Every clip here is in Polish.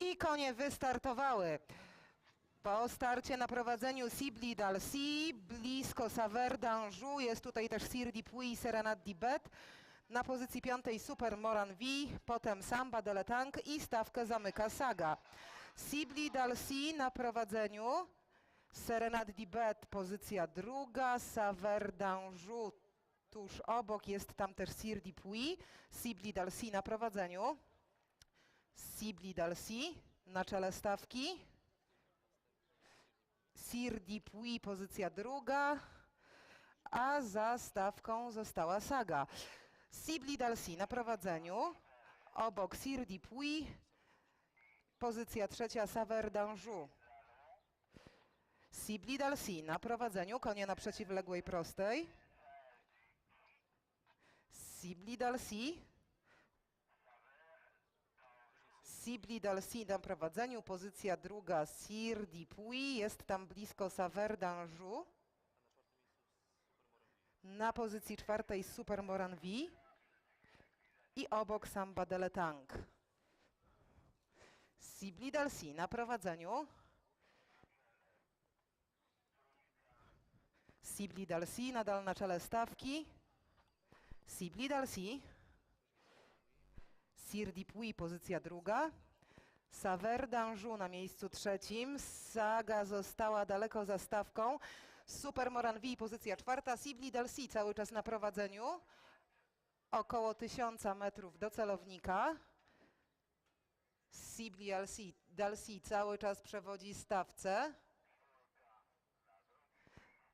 I konie wystartowały. Po starcie na prowadzeniu Sibli Dalsi, blisko Saver d'Anjou, jest tutaj też Sir Dipui i Serenade Dibet. Na pozycji piątej Super Moran V, potem Samba de Letang i stawkę zamyka Saga. Sibli Dalsi na prowadzeniu, Serenade Dibet pozycja druga, Saver d'Anjou tuż obok, jest tam też Sir Dipui, Sibli Dalsi na prowadzeniu. Sibli Dalsi na czele stawki. Sir Dipui pozycja druga, a za stawką została Saga. Sibli Dalsi na prowadzeniu, obok Sir Dipui, pozycja trzecia Saver d'Anjou. Sibli Dalsi na prowadzeniu, konie na przeciwległej prostej. Sibli Dalsi. Sibli Dalsi na prowadzeniu, pozycja druga Sir Dipui, jest tam blisko Saver d'Anjou. Na pozycji czwartej Super Moran V i obok Samba de. Sibli Dalsi na prowadzeniu. Sibli Dalsi nadal na czele stawki. Sibli Dalsi. Sir Dipui pozycja druga. Saver d'Anjou na miejscu trzecim. Saga została daleko za stawką. Super Moran V pozycja czwarta. Sibli Dalsi cały czas na prowadzeniu. Około tysiąca metrów do celownika. Sibli Dalsi cały czas przewodzi stawce.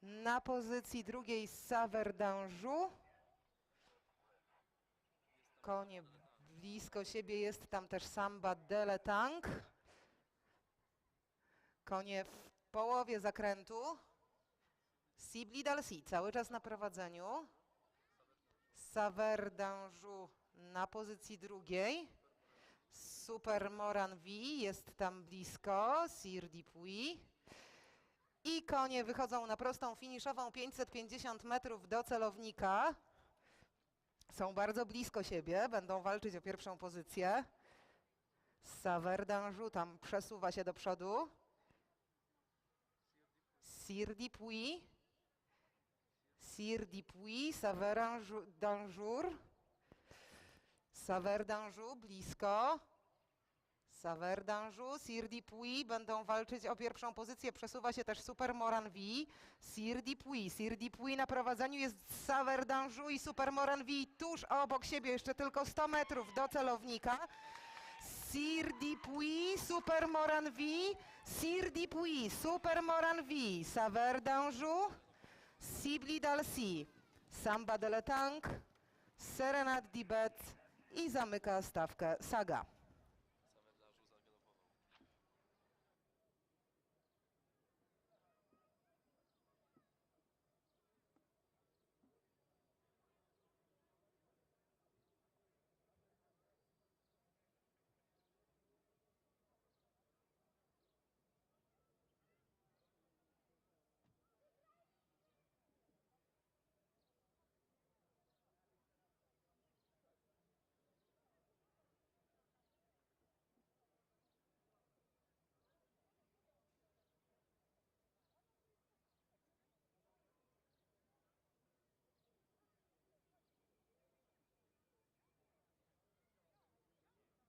Na pozycji drugiej Saver d'Anjou. Konie blisko siebie jest tam też Samba de Letang. Konie w połowie zakrętu. Sibli Dalsi cały czas na prowadzeniu. Saver d'Anjou na pozycji drugiej. Super Moran V jest tam blisko. Sir Dipui. I konie wychodzą na prostą finiszową 550 metrów do celownika. Są bardzo blisko siebie, będą walczyć o pierwszą pozycję. Saver d'Anjou tam przesuwa się do przodu. Sir Dipui. Sir Dipui, Saver d'Anjou. Saver d'Anjou blisko. Saver d'Anjou, Sir Dipui będą walczyć o pierwszą pozycję. Przesuwa się też Super Moran V. Sir Dipui. Sir Dipui na prowadzeniu jest Saver d'Anjou i Super Moran V tuż obok siebie, jeszcze tylko 100 metrów do celownika. Sir Dipui, Super Moran V. Sir Dipui, Super Moran V. Saver d'Anjou, Sibli Dalsi, Samba de Letang, Serenade Dibet i zamyka stawkę Saga.